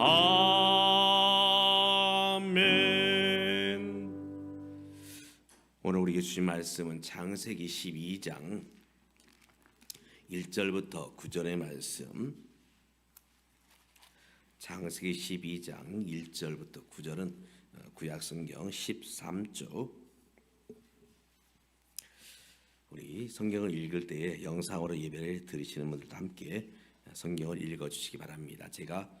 아멘. 오늘 우리에게 주신 말씀은 장세기 12장 1절부터 9절의 말씀. 장세기 12장 1절부터 9절은 구약 성경 13조. 우리 성경을 읽을 때에 영상으로 예배를 드리시는 분들도 함께 성경을 읽어 주시기 바랍니다. 제가 어,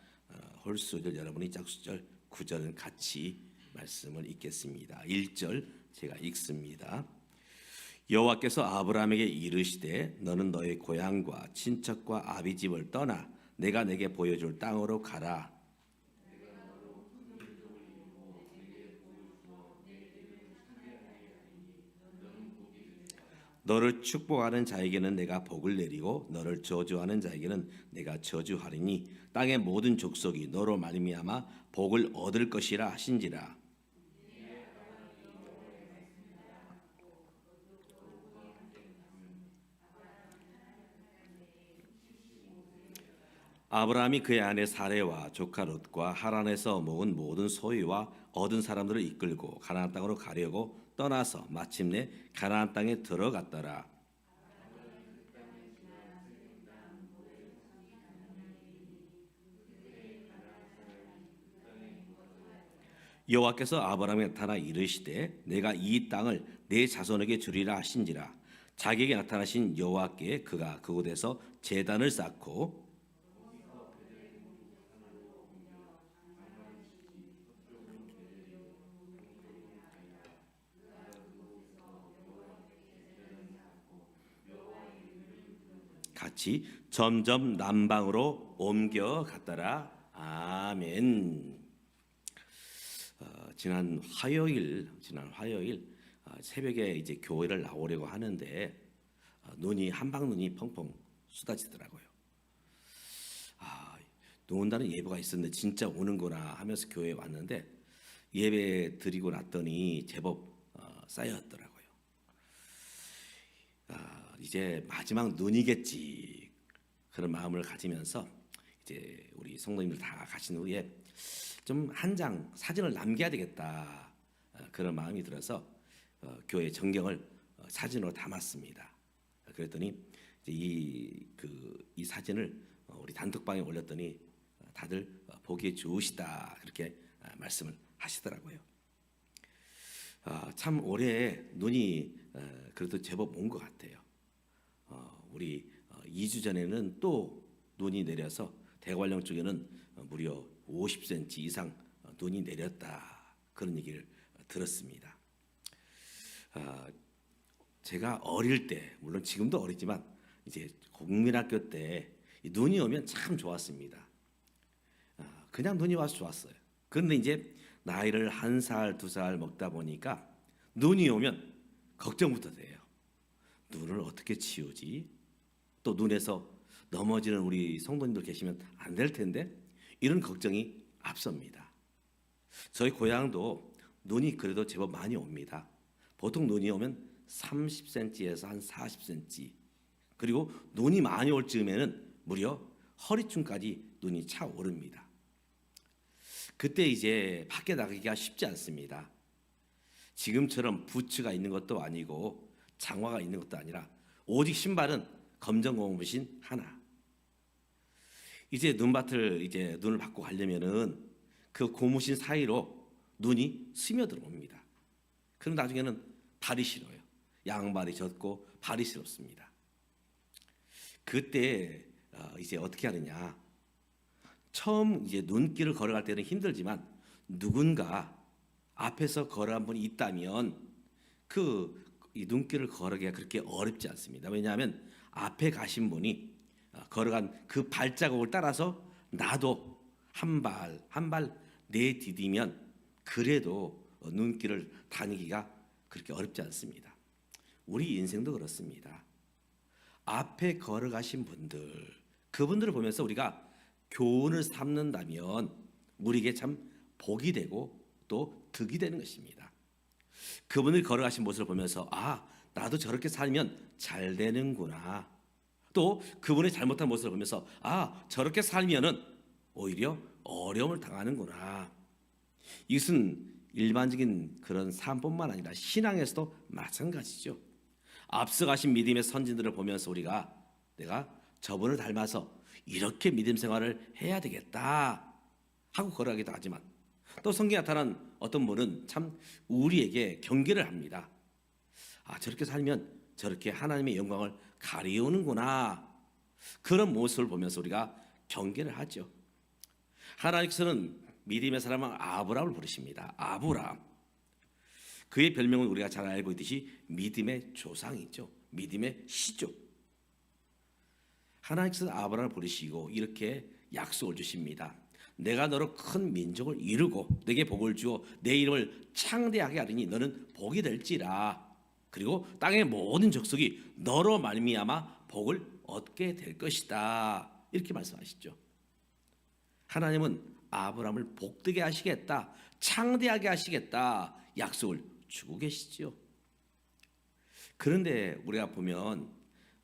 홀수절 여러분이 짝수절 9절은 같이 말씀을 읽겠습니다. 1절 제가 읽습니다. 여호와께서 아브라함에게 이르시되 너는 너의 고향과 친척과 아비 집을 떠나 내가 내게 보여줄 땅으로 가라. 너를 축복하는 자에게는 내가 복을 내리고 너를 저주하는 자에게는 내가 저주하리니 땅의 모든 족속이 너로 말미암아 복을 얻을 것이라 하신지라. 아브라함이 그의 아내 사레와 조카 롯과 하란에서 모은 모든 소유와 얻은 사람들을 이끌고 가나안 땅으로 가려고 떠나서 마침내 가나안 땅에 들어갔더라. 여호와께서 아브라함에 나타나 이르시되 내가 이 땅을 내 자손에게 주리라 하신지라 자기에게 나타나신 여호와께 그가 그곳에서 제단을 쌓고 같이 점점 남방으로 옮겨 갔더라. 아멘. 어, 지난 화요일, 지난 화요일 어, 새벽에 이제 교회를 나오려고 하는데 어, 눈이 한방 눈이 펑펑 쏟아지더라고요. 아, 눈 온다는 예보가 있었는데 진짜 오는구나 하면서 교회에 왔는데 예배 드리고 났더니 제법 어, 쌓였더라고요. 아, 이제 마지막 눈이겠지 그런 마음을 가지면서 이제 우리 성도님들 다 가신 후에 좀 한 장 사진을 남겨야 되겠다 어, 그런 마음이 들어서 어, 교회 전경을 어, 사진으로 담았습니다. 그랬더니 이그 이 사진을 어, 우리 단톡방에 올렸더니 어, 다들 어, 보기에 좋으시다 그렇게 아, 말씀을 하시더라고요. 아, 참 올해 눈이 어, 그래도 제법 온 것 같아요. 어, 우리 어, 2주 전에는 또 눈이 내려서 대관령 쪽에는 어, 무려 50cm 이상 어, 눈이 내렸다 그런 얘기를 어, 들었습니다. 아, 제가 어릴 때 물론 지금도 어리지만 이제 국민학교 때이 눈이 오면 참 좋았습니다. 아, 그냥 눈이 와서 좋았어요. 그런데 이제 나이를 한 살, 두 살 먹다 보니까 눈이 오면 걱정부터 돼요. 눈을 어떻게 치우지? 또 눈에서 넘어지는 우리 성도님들 계시면 안 될 텐데 이런 걱정이 앞섭니다. 저희 고향도 눈이 그래도 제법 많이 옵니다. 보통 눈이 오면 30cm에서 한 40cm 그리고 눈이 많이 올 즈음에는 무려 허리춤까지 눈이 차 오릅니다. 그때 이제 밖에 나가기가 쉽지 않습니다. 지금처럼 부츠가 있는 것도 아니고 장화가 있는 것도 아니라 오직 신발은 검정 고무신 하나. 이제 눈밭을 이제 눈을 받고 가려면은 그 고무신 사이로 눈이 스며들어 옵니다. 그럼 나중에는 발이 싫어요. 양발이 젖고 발이 시렵습니다. 그때 어, 이제 어떻게 하느냐? 처음 이제 눈길을 걸어갈 때는 힘들지만 누군가 앞에서 걸어간 분이 있다면 그 이 눈길을 걸어기가 그렇게 어렵지 않습니다. 왜냐하면 앞에 가신 분이 어, 걸어간 그 발자국을 따라서 나도 한 발 한 발 내디디면 그래도 어, 눈길을 다니기가 그렇게 어렵지 않습니다. 우리 인생도 그렇습니다. 앞에 걸어가신 분들 그분들을 보면서 우리가 교훈을 삼는다면 우리에게 참 복이 되고 또 득이 되는 것입니다. 그분을 걸어가신 모습을 보면서 아 나도 저렇게 살면 잘 되는구나. 또 그분의 잘못한 모습을 보면서 아 저렇게 살면은 오히려 어려움을 당하는구나. 이것은 일반적인 그런 삶뿐만 아니라 신앙에서도 마찬가지죠. 앞서가신 믿음의 선진들을 보면서 우리가 내가 저분을 닮아서 이렇게 믿음 생활을 해야 되겠다 하고 걸어가기도 하지만 또 성경에 나타난 어떤 분은 참 우리에게 경계를 합니다. 아 저렇게 살면 저렇게 하나님의 영광을 가리우는구나 그런 모습을 보면서 우리가 경계를 하죠. 하나님께서는 믿음의 사람은 아브라함을 부르십니다. 아브라함. 그의 별명은 우리가 잘 알고 있듯이 믿음의 조상이죠. 믿음의 시조. 하나님께서 아브라함을 부르시고 이렇게 약속을 주십니다. 내가 너로 큰 민족을 이루고 내게 복을 주어 내 이름을 창대하게 하리니 너는 복이 될지라. 그리고 땅의 모든 족속이 너로 말미암아 복을 얻게 될 것이다. 이렇게 말씀하시죠. 하나님은 아브라함을 복되게 하시겠다, 창대하게 하시겠다 약속을 주고 계시지요. 그런데 우리가 보면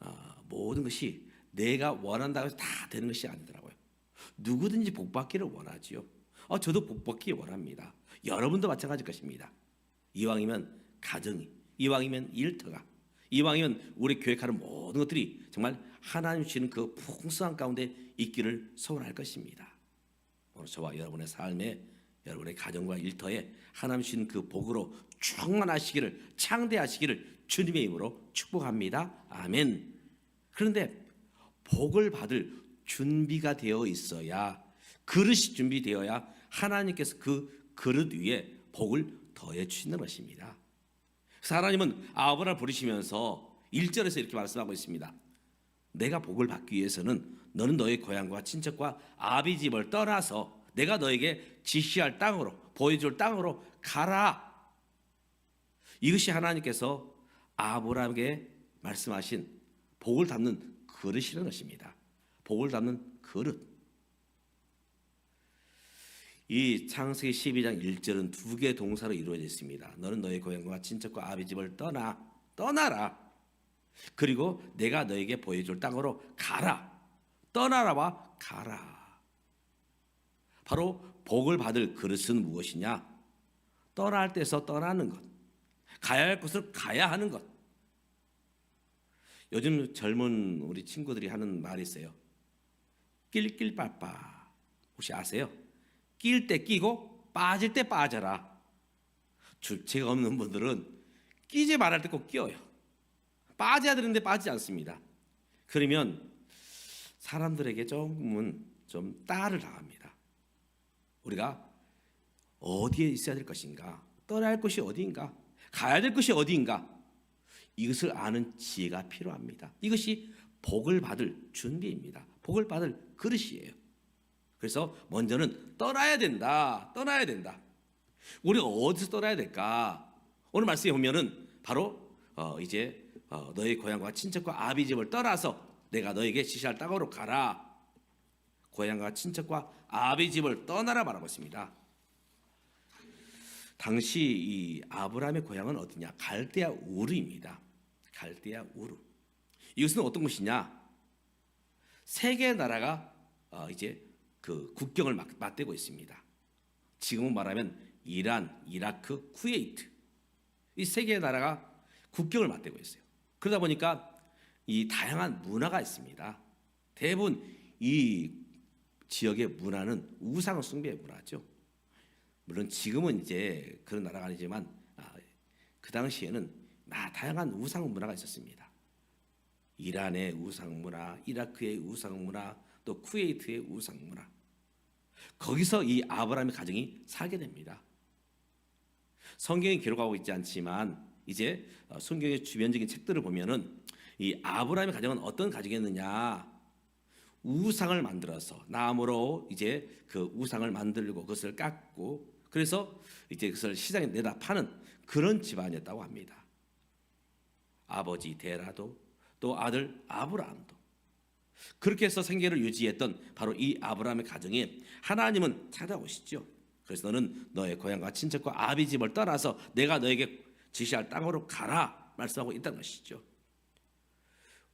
어, 모든 것이 내가 원한다고 해서 다 되는 것이 아니더라고요. 누구든지 복받기를 원하지요. 어, 저도 복받기 원합니다. 여러분도 마찬가지일 것입니다. 이왕이면 가정이, 이왕이면 일터가, 이왕이면 우리 교육하는 모든 것들이 정말 하나님 주시는 그 풍성한 가운데 있기를 소원할 것입니다. 오늘 저와 여러분의 삶에 여러분의 가정과 일터에 하나님 주신 그 복으로 충만하시기를 창대하시기를 주님의 이름으로 축복합니다. 아멘. 그런데 복을 받을 준비가 되어 있어야 그릇이 준비되어야 하나님께서 그 그릇 위에 복을 더해 주시는 것입니다. 하나님은 아브라함을 부르시면서 1절에서 이렇게 말씀하고 있습니다. 내가 복을 받기 위해서는 너는 너의 고향과 친척과 아비 집을 떠나서 내가 너에게 지시할 땅으로 보여줄 땅으로 가라. 이것이 하나님께서 아브라함에게 말씀하신 복을 담는 그릇이라는 것입니다. 복을 담는 그릇. 이 창세기 12장 1절은 두 개의 동사로 이루어져 있습니다. 너는 너의 고향과 친척과 아비 집을 떠나 떠나라. 그리고 내가 너에게 보여줄 땅으로 가라. 떠나라와 가라. 바로 복을 받을 그릇은 무엇이냐? 떠날 때서 떠나는 것. 가야 할 곳을 가야 하는 것. 요즘 젊은 우리 친구들이 하는 말이 있어요. 낄낄빠빠. 혹시 아세요? 낄 때 끼고 빠질 때 빠져라. 주체가 없는 분들은 끼지 말할 때 꼭 끼어요. 빠져야 되는데 빠지지 않습니다. 그러면 사람들에게 조금은 좀 따를 당합니다. 우리가 어디에 있어야 될 것인가? 떠나야 할 곳이 어디인가? 가야 될 곳이 어디인가? 이것을 아는 지혜가 필요합니다. 이것이 복을 받을 준비입니다. 복을 받을 그릇이에요. 그래서 먼저는 떠나야 된다. 떠나야 된다. 우리가 어디서 떠나야 될까? 오늘 말씀에 보면은 바로 어 이제 어 너의 고향과 친척과 아비 집을 떠나서 내가 너에게 지시할 땅으로 가라. 고향과 친척과 아비 집을 떠나라 말하고 있습니다. 당시 이 아브라함의 고향은 어디냐? 갈대아 우르입니다. 갈대아 우르. 이것은 어떤 곳이냐? 세계 나라가 어, 이제 그 국경을 맞- 맞대고 있습니다. 지금은 말하면 이란, 이라크, 쿠웨이트 이 세 개의 나라가 국경을 맞대고 있어요. 그러다 보니까 이 다양한 문화가 있습니다. 대부분 이 지역의 문화는 우상 숭배의 문화죠. 물론 지금은 이제 그런 나라가 아니지만 아, 그 당시에는 마- 다양한 우상 문화가 있었습니다. 이란의 우상 문화, 이라크의 우상 문화, 또 쿠웨이트의 우상 문화. 거기서 이 아브라함의 가정이 살게 됩니다. 성경이 기록하고 있지 않지만 이제 어, 성경의 주변적인 책들을 보면은 이 아브라함의 가정은 어떤 가정이었느냐? 우상을 만들어서 나무로 이제 그 우상을 만들고 그것을 깎고 그래서 이제 그것을 시장에 내다 파는 그런 집안이었다고 합니다. 아버지 데라도 또 아들 아브라함도 그렇게 해서 생계를 유지했던 바로 이 아브라함의 가정에 하나님은 찾아오시죠. 그래서 너는 너의 고향과 친척과 아비 집을 떠나서 내가 너에게 지시할 땅으로 가라 말씀하고 있다는 것이죠.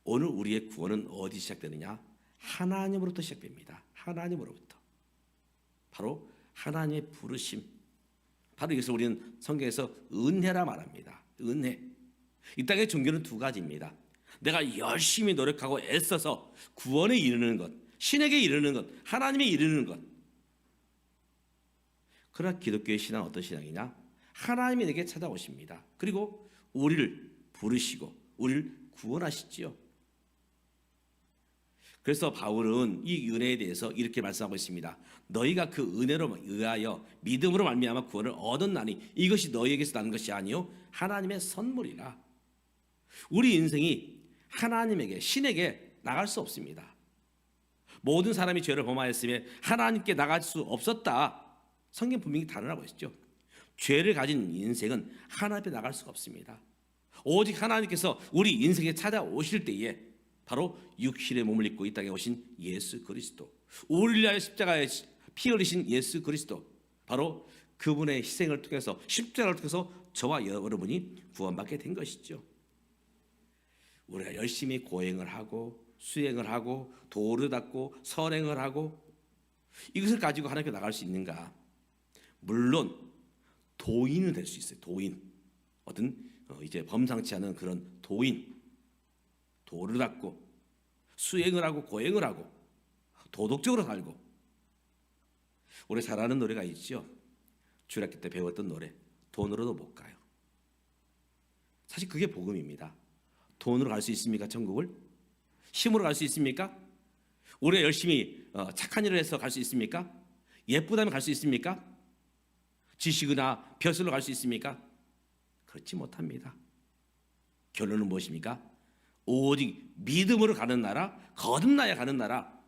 오늘 우리의 구원은 어디 시작되느냐? 하나님으로부터 시작됩니다. 하나님으로부터. 바로 하나님의 부르심. 바로 이것을 우리는 성경에서 은혜라 말합니다. 은혜. 이 땅의 종교는 두 가지입니다. 내가 열심히 노력하고 애써서 구원에 이르는 것, 신에게 이르는 것, 하나님에 이르는 것. 그러나 기독교의 신앙은 어떤 신앙이냐? 하나님이 내게 찾아오십니다. 그리고 우리를 부르시고 우리를 구원하시지요. 그래서 바울은 이 은혜에 대해서 이렇게 말씀하고 있습니다. 너희가 그 은혜로 의하여 믿음으로 말미암아 구원을 얻었나니 이것이 너희에게서 나는 것이 아니요 하나님의 선물이라. 우리 인생이 하나님에게 신에게 나갈 수 없습니다. 모든 사람이 죄를 범하였으며 하나님께 나갈 수 없었다. 성경 분명히 단언하고 있죠. 죄를 가진 인생은 하나님 앞에 나갈 수가 없습니다. 오직 하나님께서 우리 인생에 찾아오실 때에 바로 육신의 몸을 입고 이 땅에 오신 예수 그리스도, 우리를 십자가에 피 흘리신 예수 그리스도, 바로 그분의 희생을 통해서 십자가를 통해서 저와 여러분이 구원받게 된 것이죠. 우리가 열심히 고행을 하고 수행을 하고 도를 닦고 선행을 하고 이것을 가지고 하나님께 나갈 수 있는가? 물론 도인은 될 수 있어요. 도인 어떤 어, 이제 범상치 않은 그런 도인 도를 닦고 수행을 하고 고행을 하고 도덕적으로 살고 우리 잘 아는 노래가 있죠. 주일학교 때 배웠던 노래 돈으로도 못 가요. 사실 그게 복음입니다. 돈으로 갈 수 있습니까? 천국을? 힘으로 갈 수 있습니까? 우리가 열심히 어, 착한 일을 해서 갈 수 있습니까? 예쁘다면 갈 수 있습니까? 지식이나 벼슬로 갈 수 있습니까? 그렇지 못합니다. 결론은 무엇입니까? 오직 믿음으로 가는 나라, 거듭나야 가는 나라.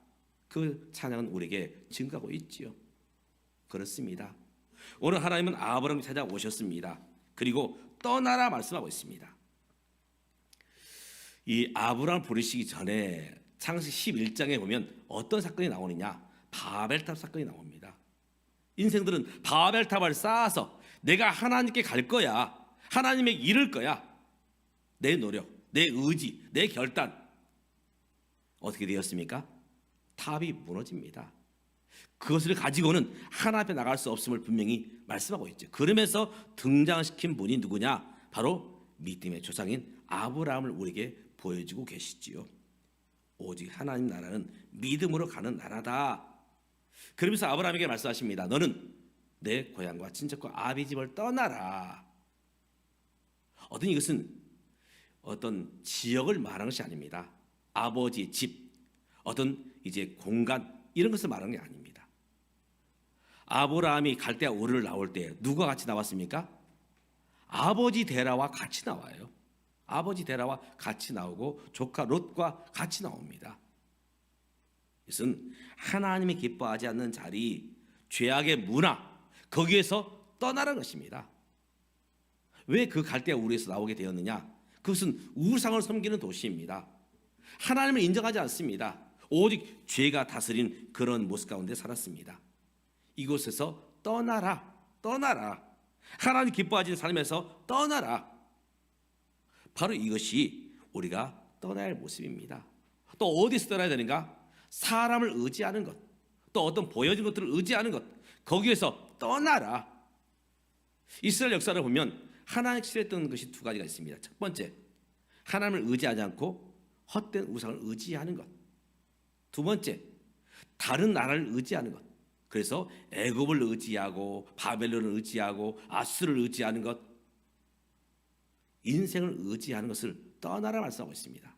그 찬양은 우리에게 증가하고 있지요. 그렇습니다. 오늘 하나님은 아브라함이 찾아오셨습니다. 그리고 떠나라 말씀하고 있습니다. 이 아브라함 부르시기 전에 창세기 11장에 보면 어떤 사건이 나오느냐? 바벨탑 사건이 나옵니다. 인생들은 바벨탑을 쌓아서 내가 하나님께 갈 거야. 하나님에게 이를 거야. 내 노력, 내 의지, 내 결단. 어떻게 되었습니까? 탑이 무너집니다. 그것을 가지고는 하나 앞에 나갈 수 없음을 분명히 말씀하고 있죠. 그러면서 등장시킨 분이 누구냐? 바로 믿음의 조상인 아브라함을 우리에게 보여주고 계시지요. 오직 하나님 나라는 믿음으로 가는 나라다. 그러면서 아브라함에게 말씀하십니다. 너는 내 고향과 친척과 아비 집을 떠나라. 어떤 이것은 어떤 지역을 말하는 것이 아닙니다. 아버지 집, 어떤 이제 공간 이런 것을 말하는 게 아닙니다. 아브라함이 갈대 우르를 나올 때 누가 같이 나왔습니까? 아버지 데라와 같이 나와요. 아버지 데라와 같이 나오고 조카 롯과 같이 나옵니다. 이것은 하나님이 기뻐하지 않는 자리, 죄악의 문화 거기에서 떠나는 것입니다. 왜 그 갈대아 우르에서 나오게 되었느냐? 그것은 우상을 섬기는 도시입니다. 하나님을 인정하지 않습니다. 오직 죄가 다스린 그런 모습 가운데 살았습니다. 이곳에서 떠나라, 떠나라. 하나님 기뻐하지 삶에서 떠나라. 바로 이것이 우리가 떠나야 할 모습입니다. 또 어디서 떠나야 되는가? 사람을 의지하는 것, 또 어떤 보여진 것들을 의지하는 것, 거기에서 떠나라. 이스라엘 역사를 보면 하나님 싫어했던 것이 두 가지가 있습니다. 첫 번째, 하나님을 의지하지 않고 헛된 우상을 의지하는 것. 두 번째, 다른 나라를 의지하는 것. 그래서 애굽을 의지하고 바벨론을 의지하고 아수를 의지하는 것. 인생을 의지하는 것을 떠나라 말씀하고 있습니다.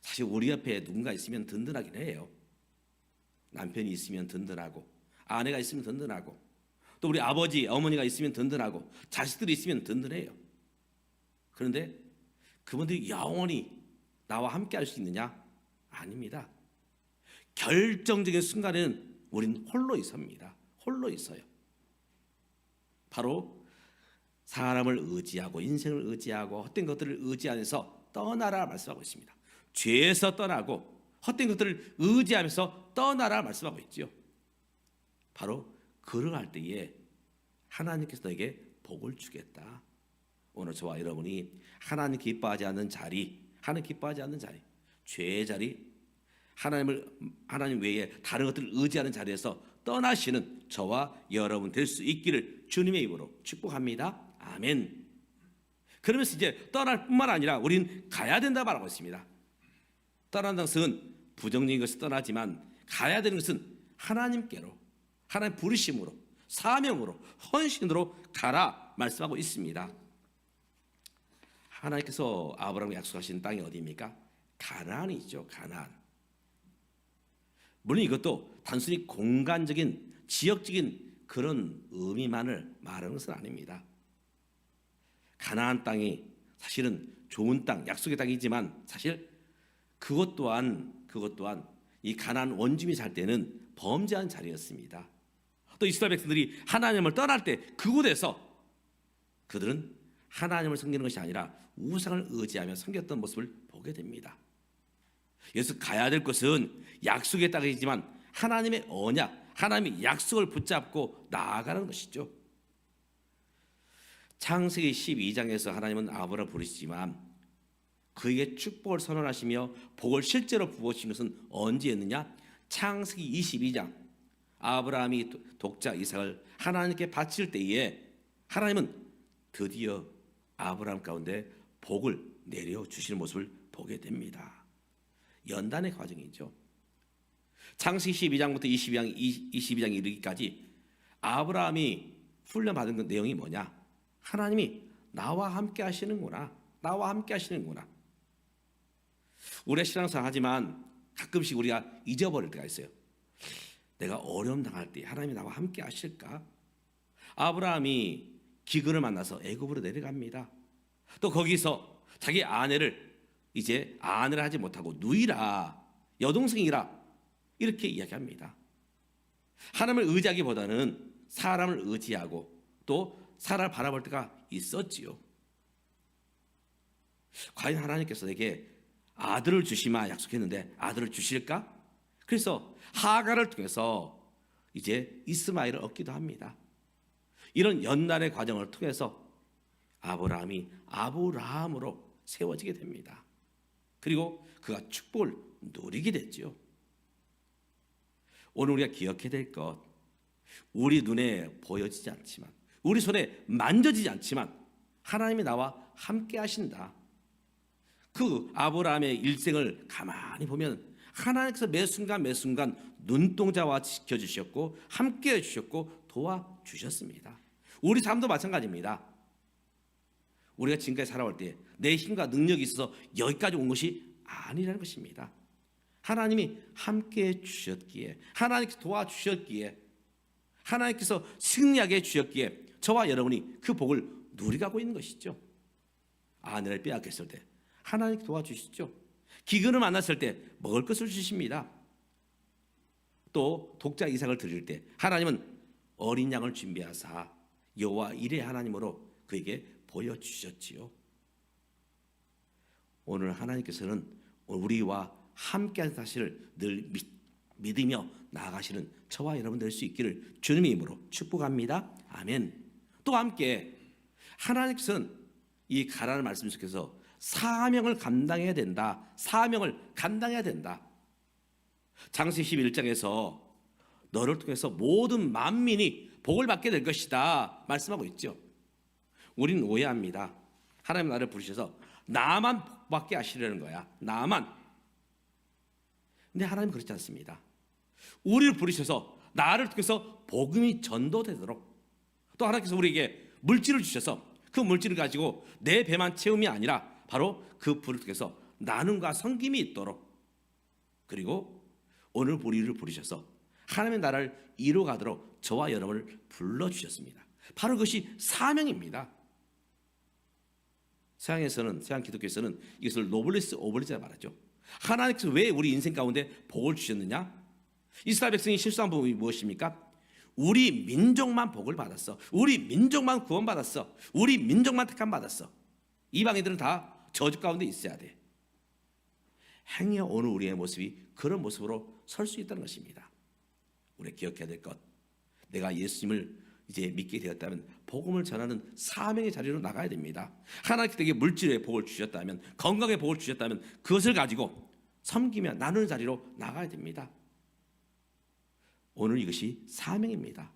사실 우리 옆에 누군가 있으면 든든하긴 해요. 남편이 있으면 든든하고 아내가 있으면 든든하고 또 우리 아버지, 어머니가 있으면 든든하고 자식들이 있으면 든든해요. 그런데 그분들이 영원히 나와 함께 할 수 있느냐? 아닙니다. 결정적인 순간에는 우린 홀로 있습니다. 홀로 있어요. 바로 사람을 의지하고 인생을 의지하고 헛된 것들을 의지하면서 떠나라 말씀하고 있습니다. 죄에서 떠나고 헛된 것들을 의지하면서 떠나라 말씀하고 있죠. 바로 그러할 때에 하나님께서 너에게 복을 주겠다. 오늘 저와 여러분이 하나님 기뻐하지 않는 자리, 하나님 기뻐하지 않는 자리, 죄의 자리, 하나님을 하나님 외에 다른 것들을 의지하는 자리에서 떠나시는 저와 여러분 될 수 있기를 주님의 이름으로 축복합니다. 아멘. 그러면서 이제 떠날 뿐만 아니라 우린 가야 된다 말하고 있습니다. 떠난다는 것은 부정적인 것이 떠나지만 가야 되는 것은 하나님께로 하나님 부르심으로 사명으로 헌신으로 가라 말씀하고 있습니다. 하나님께서 아브라함에 약속하신 땅이 어디입니까? 가나안이죠. 가나안. 물론 이것도 단순히 공간적인 지역적인 그런 의미만을 말하는 것은 아닙니다. 가나안 땅이 사실은 좋은 땅, 약속의 땅이지만 사실 그것 또한 그것 또한 이 가나안 원주민이 살 때는 범죄한 자리였습니다. 또 이스라엘 백성들이 하나님을 떠날 때 그곳에서 그들은 하나님을 섬기는 것이 아니라 우상을 의지하며 섬겼던 모습을 보게 됩니다. 그래서 가야 될 것은 약속의 땅이지만 하나님의 언약, 하나님의 약속을 붙잡고 나아가는 것이죠. 창세기 12장에서 하나님은 아브라함을 부르시지만 그에게 축복을 선언하시며 복을 실제로 부어주신 것은 언제였느냐? 창세기 22장 아브라함이 독자 이삭을 하나님께 바칠 때에 하나님은 드디어 아브라함 가운데 복을 내려 주시는 모습을 보게 됩니다. 연단의 과정이죠. 창세기 12장부터 22장 22장 이르기까지 아브라함이 훈련받은 그 내용이 뭐냐? 하나님이 나와 함께 하시는구나. 나와 함께 하시는구나. 우리가 신앙생활 하지만 가끔씩 우리가 잊어버릴 때가 있어요. 내가 어려움 당할 때 하나님이 나와 함께 하실까? 아브라함이 기근을 만나서 애굽으로 내려갑니다. 또 거기서 자기 아내를 이제 아내를 하지 못하고 누이라 여동생이라 이렇게 이야기합니다. 하나님을 의지하기보다는 사람을 의지하고 또 사람을 바라볼 때가 있었지요. 과연 하나님께서 내게 아들을 주시마 약속했는데 아들을 주실까? 그래서 하가를 통해서 이제 이스마엘을 얻기도 합니다. 이런 연날의 과정을 통해서 아브라함이 아브라함으로 세워지게 됩니다. 그리고 그가 축복을 누리게 됐죠. 오늘 우리가 기억해야 될 것, 우리 눈에 보여지지 않지만, 우리 손에 만져지지 않지만, 하나님이 나와 함께 하신다. 그 아브라함의 일생을 가만히 보면 하나님께서 매 순간 매 순간 눈동자와 지켜주셨고 함께 해주셨고 도와주셨습니다. 우리 삶도 마찬가지입니다. 우리가 지금까지 살아올 때 내 힘과 능력이 있어서 여기까지 온 것이 아니라는 것입니다. 하나님이 함께 주셨기에 하나님께서 도와주셨기에 하나님께서 승리하게 해주셨기에 저와 여러분이 그 복을 누리가고 있는 것이죠. 아내를 빼앗겼을 때 하나님께 도와주시죠. 기근을 만났을 때 먹을 것을 주십니다. 또 독자 이삭을 드릴 때 하나님은 어린 양을 준비하사 여호와 일의 하나님으로 그에게 보여 주셨지요. 오늘 하나님께서는 우리와 함께한 사실을 늘 믿, 믿으며 나아가시는 저와 여러분 될 수 있기를 주님의 이름으로 축복합니다. 아멘. 또 함께 하나님께서는 이 가라는 말씀 속에서 사명을 감당해야 된다. 사명을 감당해야 된다. 장세기 11장에서 너를 통해서 모든 만민이 복을 받게 될 것이다. 말씀하고 있죠. 우리는 오해합니다. 하나님 나를 부르셔서 나만 복받게 하시려는 거야. 나만. 근데 하나님 그렇지 않습니다. 우리를 부르셔서 나를 통해서 복음이 전도되도록 또 하나님께서 우리에게 물질을 주셔서 그 물질을 가지고 내 배만 채움이 아니라 바로 그 불을 통해서 나눔과 섬김이 있도록 그리고 오늘 우리를 부르셔서 하나님의 나라를 이루어가도록 저와 여러분을 불러주셨습니다. 바로 그것이 사명입니다. 서양에서는 서양 기독교에서는 이것을 노블리스 오블리자 말하죠. 하나님께서 왜 우리 인생 가운데 복을 주셨느냐? 이스라엘 백성이 실수한 부분이 무엇입니까? 우리 민족만 복을 받았어. 우리 민족만 구원받았어. 우리 민족만 택함 받았어. 이방인들은 다 저주 가운데 있어야 돼. 행여 오늘 우리의 모습이 그런 모습으로 설 수 있다는 것입니다. 우리 기억해야 될 것. 내가 예수님을 이제 믿게 되었다면 복음을 전하는 사명의 자리로 나가야 됩니다. 하나님께 물질의 복을 주셨다면 건강의 복을 주셨다면 그것을 가지고 섬기며 나누는 자리로 나가야 됩니다. 오늘 이것이 사명입니다.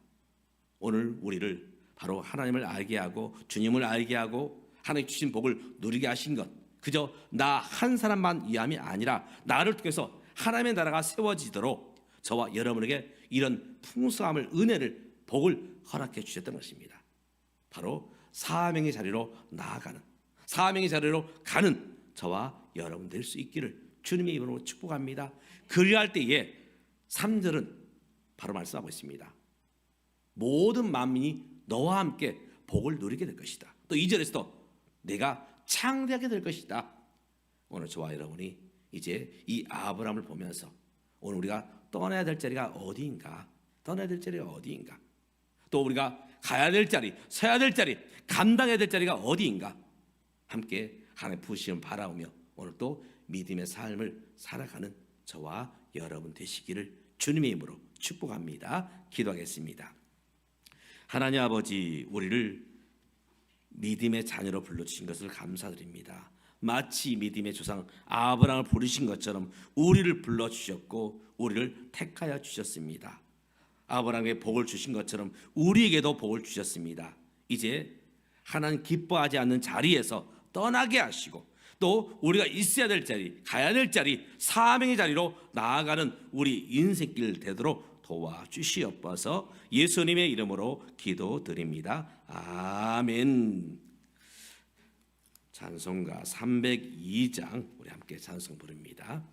오늘 우리를 바로 하나님을 알게 하고 주님을 알게 하고 하나님 주신 복을 누리게 하신 것 그저 나 한 사람만 위함이 아니라 나를 통해서 하나님의 나라가 세워지도록 저와 여러분에게 이런 풍성함을 은혜를 복을 허락해 주셨던 것입니다. 바로 사명의 자리로 나아가는 사명의 자리로 가는 저와 여러분 될 수 있기를 주님의 이름으로 축복합니다. 그리할 때에 3절은 바로 말씀하고 있습니다. 모든 만민이 너와 함께 복을 누리게 될 것이다. 또 2절에서도 내가 창대하게 될 것이다. 오늘 저와 여러분이 이제 이 아브라함을 보면서 오늘 우리가 떠나야 될 자리가 어디인가? 떠나야 될 자리가 어디인가? 또 우리가 가야 될 자리, 서야 될 자리, 감당해야 될 자리가 어디인가? 함께 하나님 부시움 바라오며 오늘 또 믿음의 삶을 살아가는 저와 여러분 되시기를 주님의 이름으로 축복합니다. 기도하겠습니다. 하나님 아버지 우리를 믿음의 자녀로 불러주신 것을 감사드립니다. 마치 믿음의 조상 아브라함을 부르신 것처럼 우리를 불러주셨고 우리를 택하여 주셨습니다. 아브라함에게 복을 주신 것처럼 우리에게도 복을 주셨습니다. 이제 하나님 기뻐하지 않는 자리에서 떠나게 하시고 또 우리가 있어야 될 자리, 가야 될 자리, 사명의 자리로 나아가는 우리 인생길 되도록 도와주시옵소서 예수님의 이름으로 기도드립니다. 아멘. 찬송가 302장 우리 함께 찬송 부릅니다.